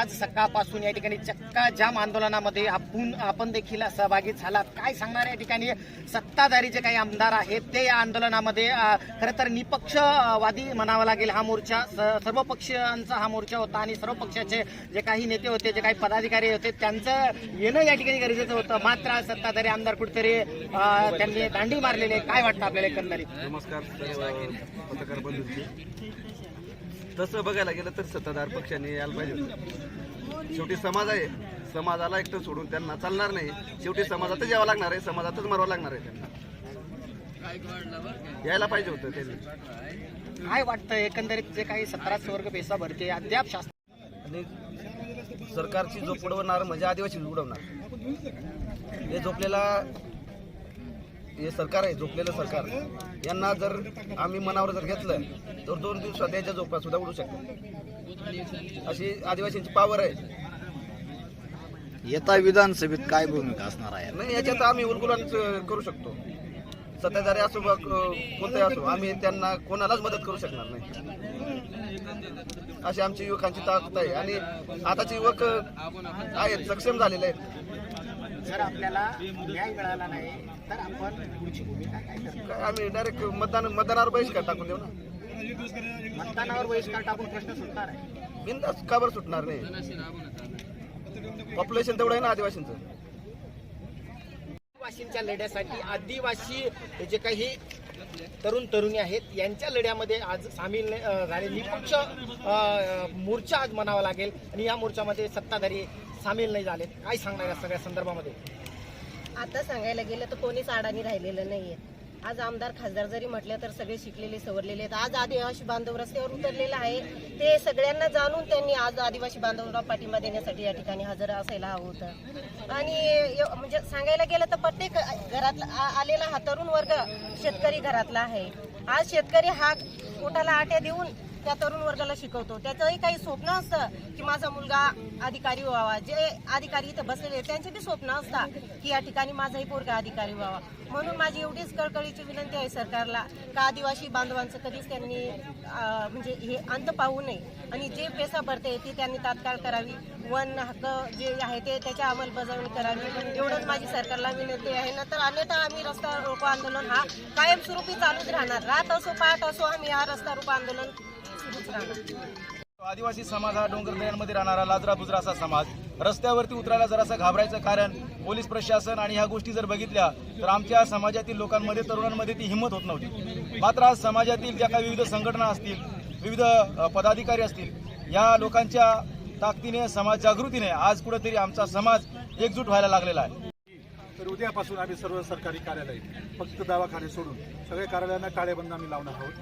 आज सकाळपासून या ठिकाणी चक्का जाम आंदोलनामध्ये आपण आपण देखील सहभागी झालात. काय सांगणार या ठिकाणी? सत्ताधारी जे काही आमदार आहेत ते या आंदोलनामध्ये खरं तर निपक्षवादी म्हणावा लागेल हा मोर्चा. सर्व पक्षांचा हा मोर्चा होता आणि सर्व पक्षाचे जे काही नेते होते जे काही पदाधिकारी होते त्यांचं येणं या ठिकाणी गरजेचं होतं. मात्र आज सत्ताधारी आमदार कुठेतरी त्यांनी दांडी मारलेली आहे. काय वाटतं आपल्याला एकंदरीत? नमस्कार पत्रकार तसं बघायला गेलं तर सत्ताधार पक्षाने यायला पाहिजे. शेवटी समाज आहे. समाजाला एकटं सोडून त्यांना चालणार नाही. शेवटी समाजातच यावं लागणार आहे. समाजातच मरावं लागणार आहे त्यांना. यायला पाहिजे होतं त्यांनी. काय वाटतं एकंदरीत जे काही सतराशे वर्ग पैसा भरते अद्याप शास्त्र आणि सरकारची झोप उडवणार म्हणजे आदिवासी उडवणार. हे झोपलेला हे सरकार आहे झोपलेलं सरकार. यांना जर आम्ही मनावर जर घेतलं तर दोन दिवसात याच्या झोपा सुद्धा उडू शकतात. अशी आदिवासींची पावर आहे. येता विधानसभेत काय भूमिका असणार आहे? नाही याच्यात आम्ही उलगुलान करू शकतो. सत्ताधारी असो क- कोणताही असो आम्ही त्यांना कोणालाच मदत करू शकणार नाही. अशी आमची युवकांची ताकद आहे. आणि आताचे युवक आहेत सक्षम झालेले आहेत. जर आपल्याला न्याय मिळाला नाही तर आपण पुढची भूमिका काय करतो आम्ही डायरेक्ट मतदान मतदानावर बहिष्कार टाकून देऊ ना? मतदानावर बहिष्कार टाकून प्रश्न सुटणार आहे. बिंदास का बरं सुटणार नाही? पॉप्युलेशन तेवढं आहे ना आदिवासींचं? आदिवासींच्या लढ्यासाठी आदिवासी जे काही तरुण तरुणी आहेत. यांच्या लढ्यामध्ये आज सामील नाही- झाले. निपक्ष अं, मोर्चा आज म्हणावा लागेल. आणि या मोर्चामध्ये सत्ताधारी सामील नाही झाले काय सांगणार या सगळ्या संदर्भामध्ये? आता सांगायला गेलं तर कोणीच अडाणी राहिलेलं नाहीये. आज आमदार खासदार जरी म्हटलं तर सगळे शिकलेले सवरलेले आहेत. आज आदिवासी बांधव रस्त्यावर उतरलेला आहे ते सगळ्यांना जाणून त्यांनी आज आदिवासी बांधवांना पाठिंबा देण्यासाठी या ठिकाणी हजर असायला हवं होतं. आणि म्हणजे सांगायला गेलं तर प्रत्येक घरातला आलेला हा तरुण वर्ग शेतकरी घरातला आहे. आज शेतकरी हा पोटाला आट्या देऊन त्या तरुण वर्गाला शिकवतो. त्याचंही काही स्वप्न असतं की माझा मुलगा अधिकारी व्हावा. जे अधिकारी इथे बसलेले त्यांचे बी स्वप्न असतात की या ठिकाणी माझाही पोरगा अधिकारी व्हावा. म्हणून माझी एवढीच कळकळीची विनंती आहे सरकारला का आदिवासी बांधवांचं कधीच त्यांनी म्हणजे हे अंत पाहू नये. आणि जे पैसा भरते ती त्यांनी तात्काळ करावी. वन हक्क जे आहे ते त्याच्या अंमलबजावणी करावी. एवढंच माझी सरकारला विनंती आहे. नंतर अन्यथा आम्ही रस्ता रोको आंदोलन हा कायमस्वरूपी चालूच राहणार. रात असो पाठ असो आम्ही हा रस्ता रोको आंदोलन आदिवासी समाज हा डोंगर दऱ्यांमध्ये राहणारा लाजरा बुजरा असा समाज. रस्त्यावरती उतरायला जरासं घाबरायचं कारण पोलीस प्रशासन आणि ह्या गोष्टी जर बघितल्या तर आमच्या समाजातील लोकांमध्ये तरुणांमध्ये ती हिंमत होत नव्हती. मात्र आज समाजातील ज्या काही विविध संघटना असतील विविध पदाधिकारी असतील या लोकांच्या ताकदीने समाज जागृतीने आज कुठेतरी आमचा समाज एकजूट व्हायला लागलेला आहे. तर उद्यापासून आम्ही सर्व सरकारी कार्यालय फक्त दवाखाने सोडून सगळ्या कार्यालयांना टाळेबंद आम्ही लावणार आहोत.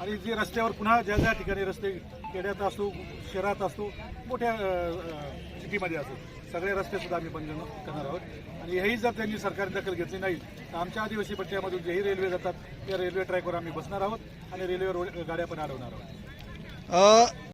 आणि जे रस्त्यावर पुन्हा ज्या ज्या ठिकाणी रस्ते खेड्यात असो शहरात असो मोठ्या सिटीमध्ये असो सगळे रस्ते सुद्धा आम्ही बंद करणार आहोत. आणि हेही जर त्यांनी सरकारने दखल घेतली नाही तर आमच्या आदिवासी पट्ट्यामधून जेही रेल्वे जातात त्या रेल्वे ट्रॅकवर आम्ही बसणार आहोत आणि रेल्वेवर गाड्या पण अडवणार आहोत.